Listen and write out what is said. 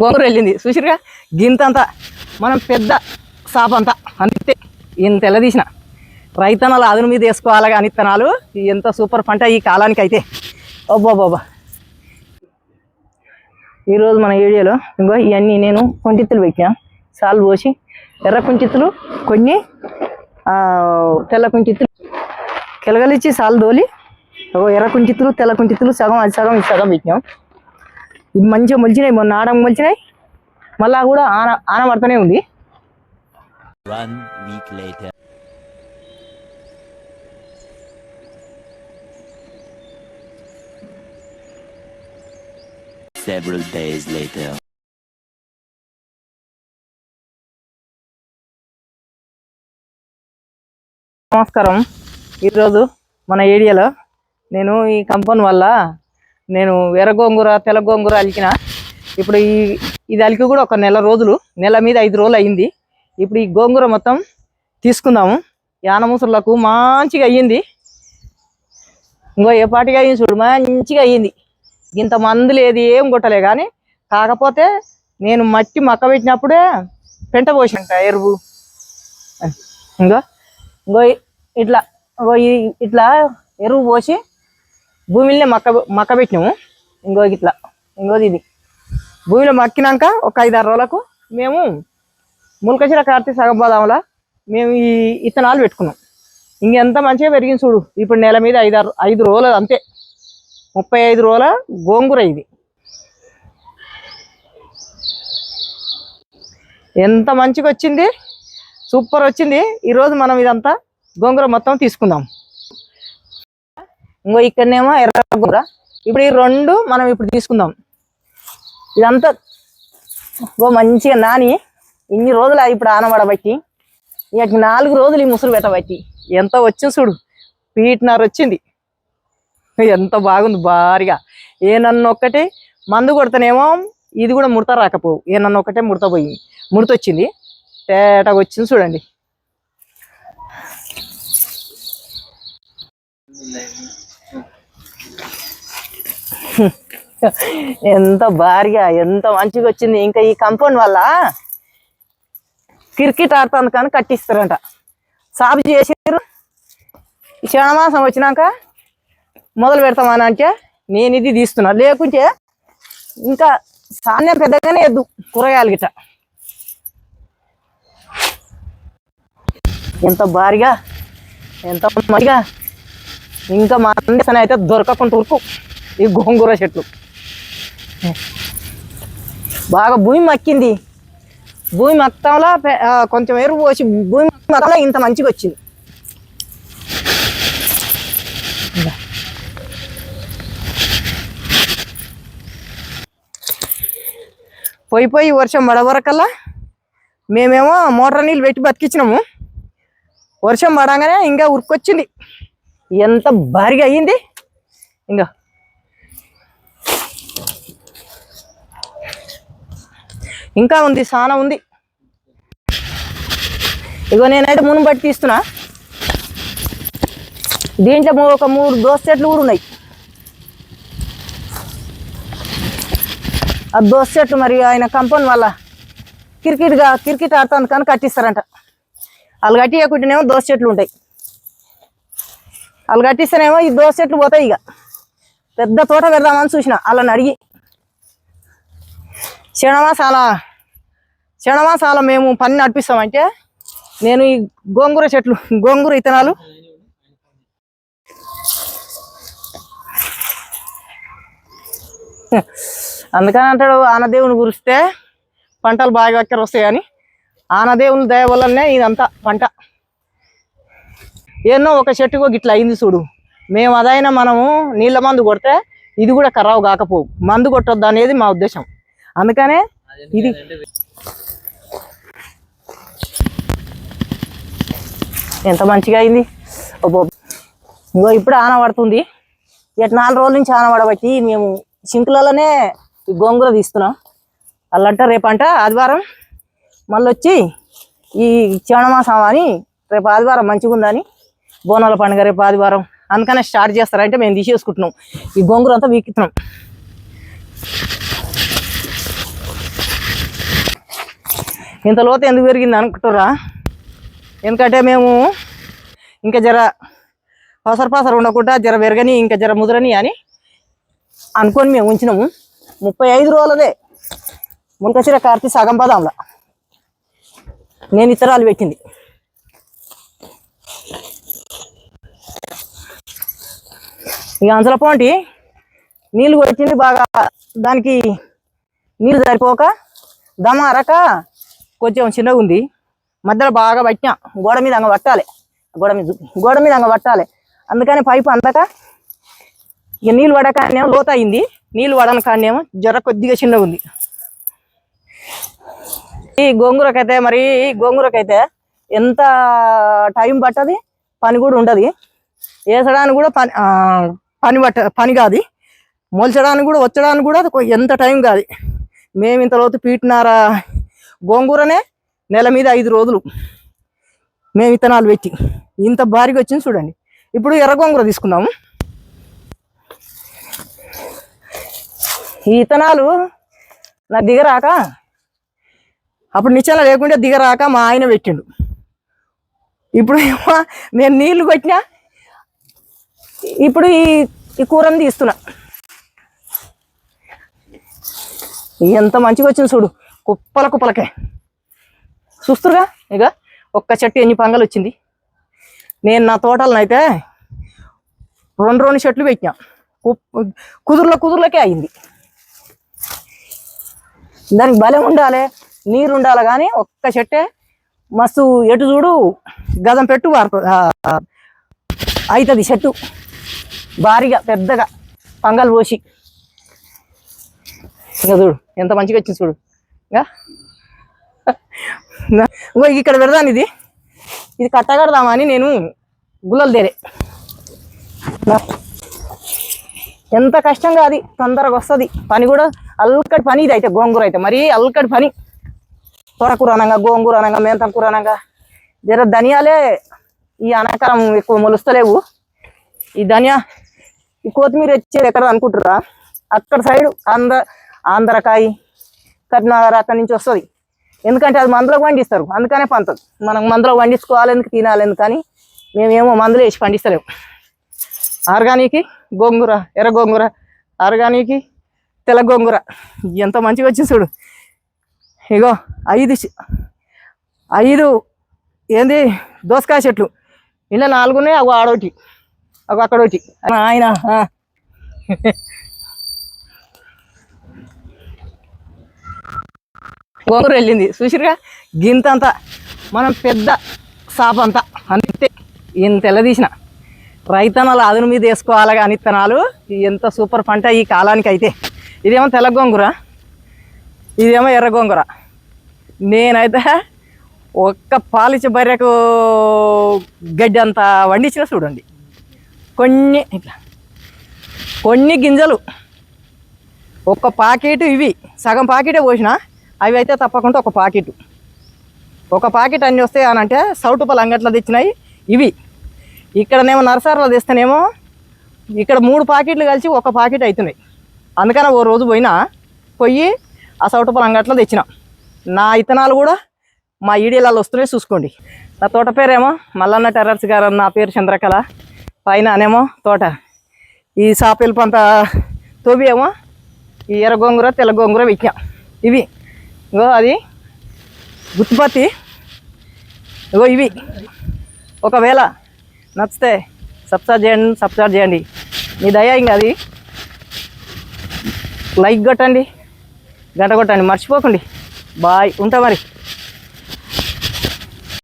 గోంగూర వెళ్ళింది చూసిరుగా గింతంత. మనం పెద్ద సాప అంతా. అంతే ఇంత తెల్ల తీసిన రైతనాలు అదును మీద వేసుకోవాలి కానీ ఇత్తనాలు. ఎంత సూపర్ పంట ఈ కాలానికి అయితే అబ్బాబాబా ఈరోజు మన ఏరియాలో ఇంకో ఇవన్నీ నేను కొంటిత్తులు పెట్టినా. సాలు పోసి ఎర్ర కొంటిత్తులు కొన్ని తెల్ల కొంటిత్తులు కిలగలిచ్చి సాలు దోలి ఎర్ర కుంచిత్తులు తెల్ల కుంచిత్తులు సగం అది సగం ఇది సగం పెట్టినాం ఇవి మంచిగా మొలిచినాయి మొన్న ఆడం మొలిచినాయి మళ్ళా కూడా ఆన ఆన పడుతూనే ఉంది One week later. Several days later. నమస్కారం ఈరోజు మన ఏరియాలో నేను ఈ కంపెనీ వల్ల నేను ఎర్ర గోంగూర తెల్ల గోంగూర అలికిన. ఇప్పుడు ఈ ఇది అలికి కూడా ఒక నెల రోజులు నెల మీద ఐదు రోజులు అయ్యింది. ఇప్పుడు ఈ గోంగూర మొత్తం తీసుకుందాము. యానమూసర్లకు మంచిగా అయ్యింది. ఇంకో ఏ పాటిగా అయ్యింది చూడు మంచిగా అయ్యింది. ఇంత మందు లేదు ఏం కొట్టలే కానీ కాకపోతే నేను మట్టి మక్క పెట్టినప్పుడే పెంట పోసినంట ఎరువు. ఇంకో ఇంకో ఇట్లా ఇంకో ఇట్లా ఎరువు పోసి భూమిని మక్క మక్క పెట్టినాము ఇంకో ఇట్లా ఇంకోది ఇది. భూమిలో మక్కినాక ఒక ఐదు ఆరు రోజులకు మేము ములకచీర కార్తీ సగబాదంలో మేము ఈ ఇత్తనాలు పెట్టుకున్నాం. ఇంకెంత మంచిగా పెరిగింది చూడు. ఇప్పుడు నెల మీద ఐదు ఆరు ఐదు రోజులు అంతే. ముప్పై ఐదు రోజుల గోంగూర ఇది. ఎంత మంచిగా వచ్చింది? సూపర్ వచ్చింది. ఈరోజు మనం ఇదంతా గోంగూర మొత్తం తీసుకుందాం. ఇంకో ఇక్కడనేమో ఎర్ర ఇప్పుడు ఈ రెండు మనం ఇప్పుడు తీసుకుందాం. ఇదంతా ఓ మంచిగా నాని ఇన్ని రోజులు ఇప్పుడు ఆనబడబట్టి ఇక నాలుగు రోజులు ఈ ముసురు పెట్టబట్టి ఎంత వచ్చింది చూడు. పీటినారు వచ్చింది. ఎంత బాగుంది భారీగా. ఏ నన్ను ఒక్కటే మందు కొడతానేమో ఇది కూడా ముడత రాకపోవు. ఏ నన్ను ఒక్కటే ముడత పోయింది. ముడత వచ్చింది. తేటగా వచ్చింది చూడండి. ఎంత భారీగా ఎంత మంచిగా వచ్చింది ఇంకా ఈ కంపౌండ్ వల్ల క్రికెట్ ఆడుతుంది కానీ కట్టిస్తారంట. సాగు చేసారు క్షణమాసం వచ్చినాక మొదలు పెడతామని అంటే నేను ఇది తీస్తున్నా. లేకుంటే ఇంకా సాన్యం పెద్దగానే ఎద్దు కూరగాయలు గిట్ట. ఎంత భారీగా ఎంత మంచిగా ఇంకా మా అందేశన అయితే దొరకకుండా ఉరుకు ఈ గోంగూర చెట్లు. బాగా భూమి మక్కింది. భూమి మొత్తంలో కొంచెం ఎరువు పోసి భూమి మొత్తంలో ఇంత మంచిగా వచ్చింది. పోయి పోయి వర్షం పడవరకల్లా మేమేమో మోటార్ నీళ్ళు పెట్టి బతికించినాము వర్షం పడంగానే ఇంకా ఉరుకొచ్చింది. ఎంత భారీగా అయ్యింది. ఇంకా ఇంకా ఉంది చాలా ఉంది. ఇగో నేనైతే మును బట్టి తీస్తున్నా. దీంట్లో మూ- ఒక మూడు దోస చెట్లు కూడా ఉన్నాయి. ఆ దోస చెట్లు మరి ఆయన కంపౌండ్ వల్ల క్రికెట్గా క్రికెట్ ఆడుతుంది కానీ కట్టిస్తారంట. వాళ్ళు కట్టియకుంటేనేమో దోస చెట్లు ఉంటాయి. వాళ్ళు కట్టిస్తేనేమో ఈ దోస చెట్లు పోతాయి ఇక పెద్ద తోట పెడదామని చూసిన వాళ్ళని అడిగి క్షణమాసాల క్షణమాసాల మేము పని నడిపిస్తామంటే నేను ఈ గోంగూర చెట్లు గోంగూర ఇత్తనాలు. అందుకని అంటాడు ఆనదేవుని గురిస్తే పంటలు బాగా ఎక్కర వస్తాయని ఆనదేవుని దయ వల్లనే ఇదంతా పంట. ఎన్నో ఒక చెట్టుకో గిట్ల అయింది చూడు. మేము అదైనా మనము నీళ్ళ మందు కొడితే ఇది కూడా ఖరాబు కాకపోవు. మందు కొట్టొద్దు అనేది మా ఉద్దేశం. అందుకనే ఇది ఎంత మంచిగా అయింది? ఇగో ఇప్పుడు ఆన పడుతుంది. ఇక నాలుగు రోజుల నుంచి ఆన పడబట్టి మేము సింకులలోనే ఈ గోంగూర తీస్తున్నాం. వాళ్ళంట రేపంట ఆదివారం మళ్ళీ వచ్చి ఈ చవణమాసం అని రేపు ఆదివారం మంచిగా ఉందని బోనాల పండుగ రేపు ఆదివారం అందుకనే స్టార్ట్ చేస్తారంటే మేము తీసేసుకుంటున్నాం. ఈ గోంగూర అంతా వీకుతున్నాం ఇంత లోతు ఎందుకు పెరిగింది అనుకుంటారా ఎందుకంటే మేము ఇంకా జర పసరు పసరు ఉండకుండా జర పెరగని ఇంకా జర ముదరని అని అనుకొని మేము ఉంచినాము. ముప్పై ఐదు రోజులదే మునకసిర కార్తీ సగం పదాంలా. నేను ఇతరాలు పెట్టింది. ఇక అంతలో పోంటి నీళ్ళు వచ్చింది బాగా దానికి నీళ్ళు సరిపోక దమ అరక కొంచెం చిన్నగా ఉంది. మధ్యలో బాగా పట్టినా గోడ మీద అంగ పట్టాలి. గోడ మీద గోడ మీద అంగ పట్టాలి. అందుకని పైపు అందక ఇక నీళ్ళు పడకానేమో లోత అయింది. నీళ్ళు పడని కానేమో జ్వర కొద్దిగా చిన్నగా ఉంది. ఈ గోంగూరకైతే మరి గోంగూరకైతే ఎంత టైం పట్టది? పని కూడా ఉండదు. వేసడానికి కూడా పని పని పట్ట పని కాదు. మొలచడానికి కూడా వచ్చడానికి కూడా అది ఎంత టైం కాదు. మేము ఇంత లోతు పీటినారా గోంగూరనే నెల మీద ఐదు రోజులు మేము విత్తనాలు పెట్టి. ఇంత భారీగా వచ్చింది చూడండి. ఇప్పుడు ఎర్ర గోంగూర తీసుకుందాము. ఈ విత్తనాలు నా దిగరాక అప్పుడు నిచ్చెన లేకుండా దిగరాక మా ఆయన పెట్టిండు. ఇప్పుడు ఏమో నేను నీళ్ళు కొట్టినా ఇప్పుడు ఈ ఈ కూరని తీస్తున్నా. ఎంత మంచిగా వచ్చింది చూడు. కుప్పల కుప్పలకే. చూస్తురుగా? ఇక ఒక్క చెట్టు ఎన్ని పంగలు వచ్చింది. నేను నా తోటలను అయితే రెండు రెండు చెట్లు పెట్టినా. కుప్- కుదుర్ల కుదుర్లకే అయింది. దానికి బలం ఉండాలి నీరు ఉండాలి కానీ ఒక్క చెట్టే మస్తు ఎటు చూడు గదం పెట్టు వారు అవుతుంది చెట్టు. భారీగా పెద్దగా పంగలు పోసి. ఇంకా చూడు ఎంత మంచిగా వచ్చింది చూడు. ఇక్కడ పెడదాను ఇది. ఇది కట్టగడదామని నేను గుల్లలు తేరే. ఎంత కష్టంగా అది తొందరగా వస్తుంది. పని కూడా అల్కటి పని ఇది అయితే గోంగూర అయితే. మరీ అల్కటి పని. తొరకూర అనగా గోంగూర అనగా మెంతం కూర అనగా. జర ధనియాలే ఈ అనకరం ఎక్కువ మొలుస్తలేవు. ఈ ధనియా ఈ కొత్తిమీర వచ్చేది ఎక్కడ అనుకుంటురా అక్కడ సైడ్ ఆంధ్ర ఆంధ్రకాయ కరీంనగర్ అక్కడి నుంచి వస్తుంది. ఎందుకంటే అది మందులో పండిస్తారు. అందుకనే పంతదు మనం మందులో పండించుకోవాలి ఎందుకు తినాలి ఎందుకని మేమేమో మందులు వేసి పండిస్తలేము ఆర్గానిక్ గోంగూర ఎర్ర గోంగూర ఆర్గానిక్ తెల్ల గోంగూర. ఎంత మంచిగా వచ్చింది చూడు. ఇగో ఐదు ఐదు ఏంది దోసకాయ చెట్లు. ఇలా నాలుగున్నాయి ఒక అవి ఆడోటి అవి అక్కడోటి ఆయన గోంగూర వెళ్ళింది చూసిరుగా? గింతంతా మనం పెద్ద సాపంతా. అంతే ఇంత తీసిన. రైతనాలు అదును మీద వేసుకోవాలి కానీ ఇత్తనాలు ఎంత సూపర్ పంట ఈ కాలానికి అయితే ఇదేమో తెల్ల గోంగూర. ఇదేమో ఎర్ర గోంగూర. నేనైతే ఒక్క పాలిచ్చ బర్రెకు గడ్డి అంత వండించిన చూడండి. కొన్ని ఇట్లా కొన్ని గింజలు. ఒక్క పాకెట్ ఇవి. సగం పాకెటే పోసిన అవి అయితే తప్పకుండా ఒక పాకెట్. ఒక పాకెట్ అన్ని వస్తాయి అని అంటే సౌటుపల్ అంగట్లో తెచ్చినాయి ఇవి. ఇక్కడనేమో నర్సరీలో తెస్తేనేమో ఇక్కడ మూడు పాకెట్లు కలిసి ఒక పాకెట్ అవుతున్నాయి అందుకని ఓ రోజు పోయినా పోయి ఆ సౌటుపల్ అంగట్లో తెచ్చిన. నా ఇత్తనాలు కూడా మా ఈడీలలో వస్తున్నాయి చూసుకోండి. నా తోట పేరేమో మల్లన్న టెర్రర్స్ గారు నా పేరు చంద్రకళ. పైన అనేమో తోట. ఈ సాపిల్ పంత తోబి ఏమో ఈ ఎర్ర గోంగూర తెల్ల గోంగూర విక్కాం ఇవి. ఇగో అది. గుత్తుపత్తి. ఇగో ఇవి. ఒకవేళ నచ్చితే సబ్స్క్రైబ్ చేయండి సబ్స్క్రైబ్ చేయండి. మీ దయ ఇంకా అది. లైక్ కొట్టండి. గంట కొట్టండి. మర్చిపోకండి. బాయ్ ఉంటా మరి.